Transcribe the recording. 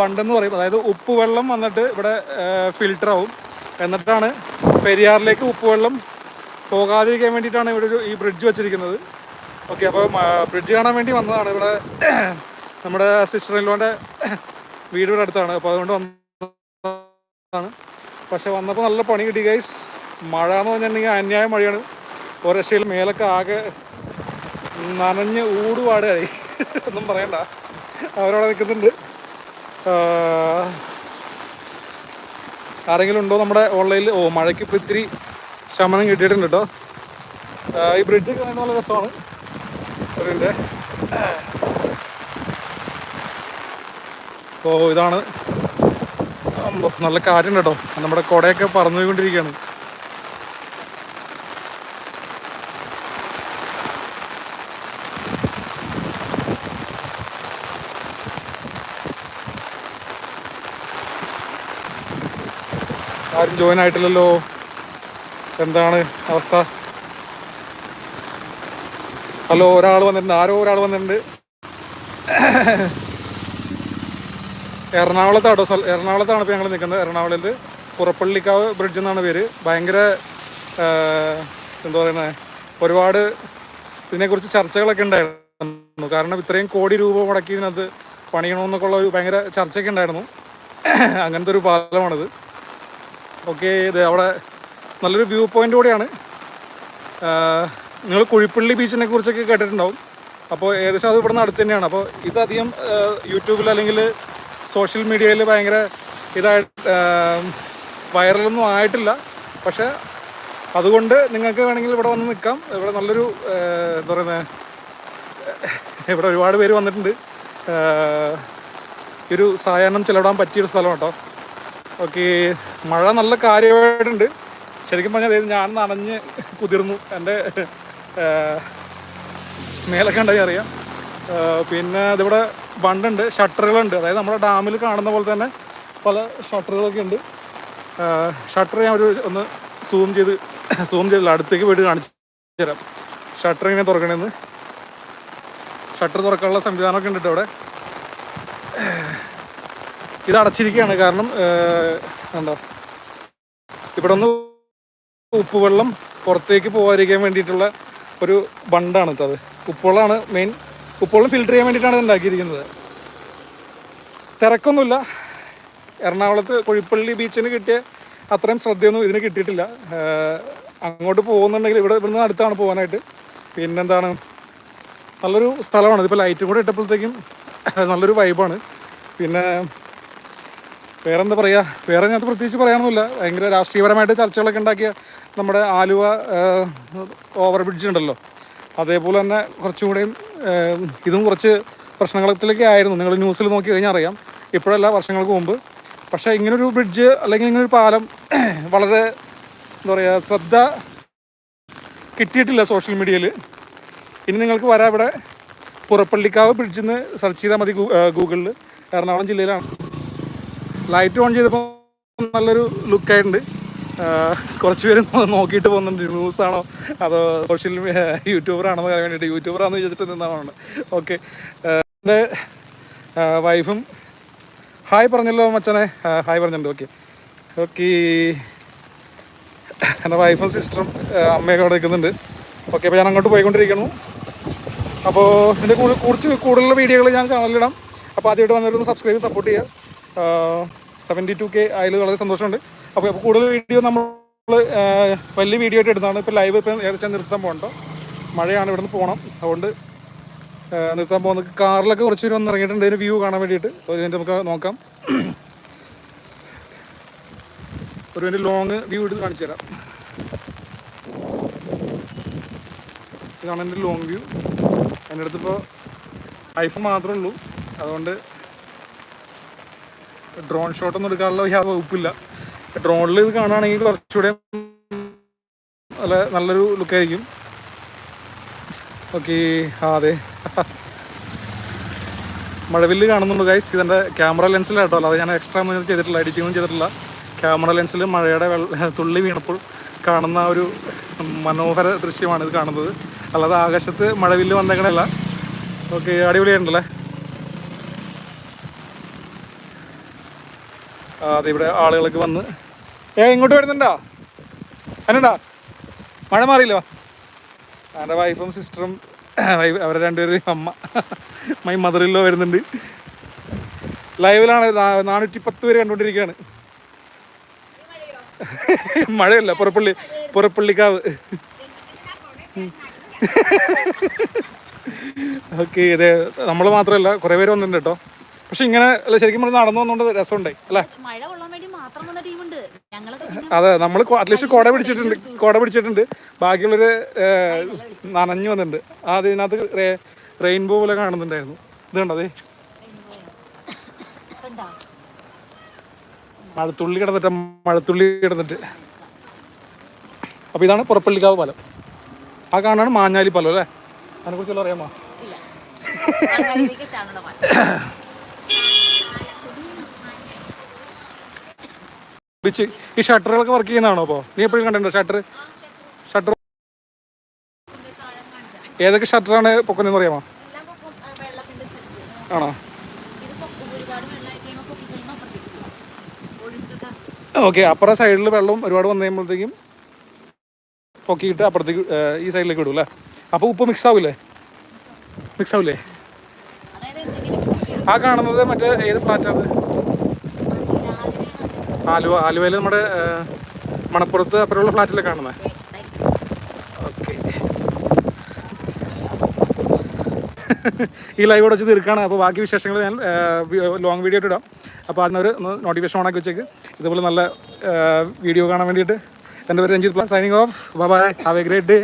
ബണ്ടെന്ന് പറയും അതായത് ഉപ്പ് വെള്ളം വന്നിട്ട് ഇവിടെ ഫിൽട്ടർ ആവും എന്നിട്ടാണ് പെരിയാറിലേക്ക് ഉപ്പ് വെള്ളം പോകാതിരിക്കാൻ വേണ്ടിയിട്ടാണ് ഇവിടെ ഒരു ഈ ബ്രിഡ്ജ് വെച്ചിരിക്കുന്നത്. ഓക്കെ അപ്പോൾ ബ്രിഡ്ജ് കാണാൻ വേണ്ടി വന്നതാണ് ഇവിടെ നമ്മുടെ സിസ്റ്റർ ഇല്ലോന്റെ വീട് ഇവിടെ അടുത്താണ്. അപ്പോൾ അതുകൊണ്ട് വന്നതാണ്. പക്ഷെ വന്നപ്പോൾ നല്ല പണി കിട്ടി ഗൈസ്. മഴ എന്ന് പറഞ്ഞിട്ടുണ്ടെങ്കിൽ അന്യായ മഴയാണ്. ഒരു രക്ഷയിൽ മേലൊക്കെ ആകെ നനഞ്ഞ് ഊടുപാടായി. ഒന്നും പറയണ്ട. അവരവിടെ നിൽക്കുന്നുണ്ട്. ആരെങ്കിലും ഉണ്ടോ നമ്മുടെ ഓൺലൈനിൽ? ഓ മഴയ്ക്ക് ഇപ്പോൾ ഇത്തിരി ശമനം കിട്ടിയിട്ടുണ്ട് കേട്ടോ. ഈ ബ്രിഡ്ജ് കാണാൻ നല്ല രസമാണ്. അതിന്റെ ഓ ഇതാണ്. നല്ല കാറ്റുണ്ട് കേട്ടോ. നമ്മുടെ കുടയൊക്കെ പറന്നുകൊണ്ടിരിക്കുകയാണ് ആരും ജോയിൻ ആയിട്ടില്ലല്ലോ. എന്താണ് അവസ്ഥ? ഹലോ ഒരാൾ വന്നിട്ടുണ്ട്. ആരോ ഒരാൾ വന്നിട്ടുണ്ട്. എറണാകുളത്താട്ടോ സ്ഥലം എറണാകുളത്താണ് ഇപ്പോൾ ഞങ്ങൾ നിൽക്കുന്നത് എറണാകുളത്ത് പുറപ്പള്ളിക്കാവ് ബ്രിഡ്ജ് എന്നാണ് പേര്. ഭയങ്കര എന്താ പറയുന്നത് ഒരുപാട് ഇതിനെക്കുറിച്ച് ചർച്ചകളൊക്കെ ഉണ്ടായിരുന്നു. കാരണം ഇത്രയും കോടി രൂപ മുടക്കി ഇതിനകത്ത് പണിയണമെന്നൊക്കെ ഉള്ള ഒരു ഭയങ്കര ചർച്ചയൊക്കെ ഉണ്ടായിരുന്നു. അങ്ങനത്തെ ഒരു പാലമാണിത്. ഓക്കെ ഇത് അവിടെ നല്ലൊരു വ്യൂ പോയിന്റ് കൂടിയാണ്. നിങ്ങൾ കുഴിപ്പള്ളി ബീച്ചിനെ കുറിച്ചൊക്കെ കേട്ടിട്ടുണ്ടാവും. അപ്പോൾ ഏകദേശം അത് ഇവിടുന്ന് അടുത്ത് തന്നെയാണ്. അപ്പോൾ ഇതധികം യൂട്യൂബിൽ അല്ലെങ്കിൽ സോഷ്യൽ മീഡിയയിൽ ഭയങ്കര ഇതായിട്ട് വൈറലൊന്നും ആയിട്ടില്ല. പക്ഷേ അതുകൊണ്ട് നിങ്ങൾക്ക് വേണമെങ്കിൽ ഇവിടെ വന്ന് നിൽക്കാം. ഇവിടെ നല്ലൊരു എന്താ പറയുന്നത് ഇവിടെ ഒരുപാട് പേര് വന്നിട്ടുണ്ട്. ഒരു സായാഹ്നം ചെലവിടാൻ പറ്റിയൊരു സ്ഥലം കേട്ടോ ഓക്കെ മഴ നല്ല കാര്യമായിട്ടുണ്ട്. ശരിക്കും പറഞ്ഞാൽ ഞാൻ നനഞ്ഞ് കുതിർന്നു. എന്റെ മേലൊക്കെ ഉണ്ടായി അറിയാം. പിന്നെ ഇതിവിടെ ബണ്ടുണ്ട് ഷട്ടറുകളുണ്ട്. അതായത് നമ്മുടെ ഡാമിൽ കാണുന്ന പോലെ തന്നെ പല ഷട്ടറുകളൊക്കെ ഉണ്ട്. ഷട്ടർ ഞാൻ ഒരു ഒന്ന് സൂം ചെയ്ത് സൂം ചെയ്തില്ല. അടുത്തേക്ക് പോയിട്ട് കാണിച്ചു തരാം. ഷട്ടർ ഇങ്ങനെ തുറക്കണമെന്ന് ഷട്ടർ തുറക്കാനുള്ള സംവിധാനമൊക്കെ ഉണ്ട് ഇവിടെ ഇത് അടച്ചിരിക്കുകയാണ് കാരണം എന്താ ഇവിടെ ഒന്ന് ഉപ്പുവെള്ളം പുറത്തേക്ക് പോകാതിരിക്കാൻ വേണ്ടിയിട്ടുള്ള ഒരു ബണ്ടാണ് അത്. ഉപ്പുവെള്ളമാണ് മെയിൻ ഉപ്പുവെള്ളം ഫിൽറ്റർ ചെയ്യാൻ വേണ്ടിയിട്ടാണ് ഇത് ഉണ്ടാക്കിയിരിക്കുന്നത്. തിരക്കൊന്നുമില്ല. എറണാകുളത്ത് കൊഴിപ്പള്ളി ബീച്ചിന് കിട്ടിയ അത്രയും ശ്രദ്ധയൊന്നും ഇതിന് കിട്ടിയിട്ടില്ല. അങ്ങോട്ട് പോകുന്നുണ്ടെങ്കിൽ ഇവിടെ ഇവിടുന്ന് അടുത്താണ് പോകാനായിട്ട്. പിന്നെന്താണ്? നല്ലൊരു സ്ഥലമാണ്. ഇതിപ്പോൾ ലൈറ്റും കൂടെ ഇട്ടപ്പോഴത്തേക്കും നല്ലൊരു വൈബാണ് പിന്നെ വേറെ എന്താ പറയുക വേറെ ഞാൻ പ്രത്യേകിച്ച് പറയാനൊന്നുമില്ല. ഭയങ്കര രാഷ്ട്രീയപരമായിട്ട് ചർച്ചകളൊക്കെ ഉണ്ടാക്കിയ നമ്മുടെ ആലുവ ഓവർ ബ്രിഡ്ജ് ഉണ്ടല്ലോ. അതേപോലെ തന്നെ കുറച്ചും കൂടെയും ഇതും കുറച്ച് പ്രശ്നങ്ങളത്തിലൊക്കെ ആയിരുന്നു. നിങ്ങൾ ന്യൂസിൽ നോക്കി കഴിഞ്ഞാൽ അറിയാം. ഇപ്പോഴല്ല വർഷങ്ങൾക്ക് മുമ്പ്. പക്ഷേ ഇങ്ങനൊരു ബ്രിഡ്ജ് അല്ലെങ്കിൽ ഇങ്ങനൊരു പാലം വളരെ എന്താ പറയുക ശ്രദ്ധ കിട്ടിയിട്ടില്ല സോഷ്യൽ മീഡിയയിൽ ഇനി നിങ്ങൾക്ക് വരാം ഇവിടെ. പുറപ്പള്ളിക്കാവ് ബ്രിഡ്ജിൽ നിന്ന് സെർച്ച് ചെയ്താൽ മതി ഗൂഗിളിൽ എറണാകുളം ജില്ലയിലാണ്. ലൈറ്റ് ഓൺ ചെയ്തപ്പോൾ നല്ലൊരു ലുക്കായിട്ടുണ്ട് കുറച്ച് പേര് നോക്കിയിട്ട് പോകുന്നുണ്ട്. ന്യൂസാണോ അതോ സോഷ്യൽ യൂട്യൂബറാണോ എന്ന് പറയാൻ വേണ്ടിയിട്ട് യൂട്യൂബറാണെന്ന് ചോദിച്ചിട്ട് നിന്നാണ് ഓക്കെ എന്റെ വൈഫും ഹായ് പറഞ്ഞല്ലോ മച്ചനെ. ഹായ് പറഞ്ഞിട്ടുണ്ട്. ഓക്കെ ഓക്കെ എന്റെ വൈഫും സിസ്റ്ററും അമ്മയൊക്കെ അവിടെ നിൽക്കുന്നുണ്ട്. ഓക്കെ അപ്പോൾ ഞാൻ അങ്ങോട്ട് പോയിക്കൊണ്ടിരിക്കുന്നു. അപ്പോൾ ഇതിന്റെ കൂടുതൽ കുറച്ച് കൂടുതലുള്ള വീഡിയോകൾ ഞാൻ ചാനലിലിടാം അപ്പോൾ ആദ്യമായിട്ട് വന്നിട്ടൊന്ന് സബ്സ്ക്രൈബ് സപ്പോർട്ട് ചെയ്യുക. സെവന്റി ടു കെ ആയാലും വളരെ സന്തോഷമുണ്ട്. അപ്പോൾ കൂടുതൽ വീഡിയോ നമ്മൾ വലിയ വീഡിയോ ആയിട്ട് ഇടുന്നതാണ്. ഇപ്പോൾ ലൈവ് ഇപ്പം ഏകദേശം നിർത്താൻ പോകണ്ടോ? മഴയാണ് ഇവിടെ നിന്ന് പോകണം അതുകൊണ്ട് നിർത്താൻ പോകുന്നത്. കാറിലൊക്കെ കുറച്ച് പേര് വന്ന് ഇറങ്ങിയിട്ടുണ്ട്. അതിന് വ്യൂ കാണാൻ വേണ്ടിയിട്ട്. മിനിറ്റ് നമുക്ക് നോക്കാം. ഒരു മിനിറ്റ് ലോങ് വ്യൂ എടുത്ത് കാണിച്ചു തരാം. ഇതാണ് എന്റെ ലോങ് വ്യൂ എന്റെ അടുത്തിപ്പോൾ ഐഫോൺ മാത്രമേ ഉള്ളൂ. അതുകൊണ്ട് ഡ്രോൺ ഷോട്ടൊന്നും എടുക്കാനുള്ള യാതൊരു വകുപ്പില്ല. ഡ്രോണിൽ ഇത് കാണുകയാണെങ്കിൽ കുറച്ചുകൂടെ നല്ല നല്ലൊരു ലുക്കായിരിക്കും ഓക്കെ ആ അതെ. മഴവില്ല് കാണുന്നുണ്ട് ഗൈസ് ഇതെന്റെ ക്യാമറ ലെൻസിലാട്ടോ അല്ലാതെ ഞാൻ എക്സ്ട്രാ ഒന്നും ചെയ്തിട്ടില്ല എഡിറ്റിംഗ് ഒന്നും ചെയ്തിട്ടില്ല. ക്യാമറ ലെൻസിൽ മഴയുടെ തുള്ളി വീണപ്പോൾ കാണുന്ന ഒരു മനോഹര ദൃശ്യമാണ് ഇത് കാണുന്നത്. അല്ലാതെ ആകാശത്ത് മഴവില്ല് വന്നേക്കണല്ല ഓക്കെ അടിപൊളിയായിട്ടുണ്ടല്ലേ ആ, അത് ഇവിടെ ആളുകളൊക്കെ വന്ന്. ഏ ഇങ്ങോട്ട് വരുന്നുണ്ടോ? അതിനുണ്ടോ മഴ മാറിയില്ലോ? എന്റെ വൈഫും സിസ്റ്ററും അവരെ രണ്ടുപേരും അമ്മ മൈ മദറിലോ വരുന്നുണ്ട്. ലൈവിലാണ് നാനൂറ്റി പത്ത് പേര് കണ്ടുകൊണ്ടിരിക്കുകയാണ്. മഴയല്ല പുറപ്പള്ളി പുറപ്പള്ളിക്കാവ്. ഓക്കെ ഇത് നമ്മൾ മാത്രമല്ല കുറേ പേര് വന്നിട്ടുണ്ട് കേട്ടോ. പക്ഷെ ഇങ്ങനെ അല്ല ശരിക്കും പറഞ്ഞാൽ നടന്നു വന്നുകൊണ്ട് രസമുണ്ടായി അല്ലേ? മഴ കൊള്ളാൻ വേണ്ടി മാത്രം വന്ന ടീമുണ്ട്. അതെ നമ്മൾ അറ്റ്ലീസ്റ്റ് കുട പിടിച്ചിട്ടുണ്ട് കുട പിടിച്ചിട്ടുണ്ട്. ബാക്കിയുള്ളവര് ഏർ, നനഞ്ഞു വന്നിട്ടുണ്ട്. ആ അതിനകത്ത് റെയിൻബോ പോലെ കാണുന്നുണ്ടായിരുന്നു. ഇത് മഴത്തുള്ളി കിടന്നിട്ട് മഴത്തുള്ളി കിടന്നിട്ട്. അപ്പോൾ ഇതാണ് പുറപ്പള്ളിക്കാവ് പാലം. ആ കാണാണ് മാഞ്ഞാലി പാലം അല്ലേ? അതിനെക്കുറിച്ച് കുറിച്ചുള്ള അറിയാമോ ഈ ഷട്ടറുകളൊക്കെ വർക്ക് ചെയ്യുന്നതാണോ അപ്പോൾ നീ എപ്പോഴും കണ്ടിട്ടുണ്ടോ ഷട്ടർ ഷട്ടർ ഏതൊക്കെ ഷട്ടറാണ് പൊക്കുന്നതെന്ന് വെള്ളത്തിന്റെ ആണോ? ഓക്കെ അപ്പുറ സൈഡിൽ വെള്ളം ഒരുപാട് വന്നു കഴിയുമ്പോഴത്തേക്കും പൊക്കിയിട്ട് അപ്പുറത്തേക്ക് ഈ സൈഡിലേക്ക് വിടും അല്ലേ അപ്പോൾ ഉപ്പ് മിക്സ് ആവില്ലേ മിക്സ് ആവില്ലേ ആ കാണുന്നത് മറ്റേ ഏത് ഫ്ലാറ്റാണ് ആലുവ ആലുവയിൽ നമ്മുടെ മണപ്പുറത്ത് അപ്പുറമുള്ള ഫ്ലാറ്റിലെ കാണുന്നത് ഓക്കെ ഈ ലൈവ് വെച്ച് തീർക്കുകയാണ് അപ്പോൾ ബാക്കി വിശേഷങ്ങൾ ഞാൻ ലോങ് വീഡിയോ ഇടാം അപ്പോൾ അതിനൊരു നോട്ടിഫിക്കേഷൻ ഓണാക്കി വെച്ചേക്ക്. ഇതുപോലെ നല്ല വീഡിയോ കാണാൻ വേണ്ടിയിട്ട്. എന്റെ പേര് Ranjith. പ്ലാസ് signing off bye have a great day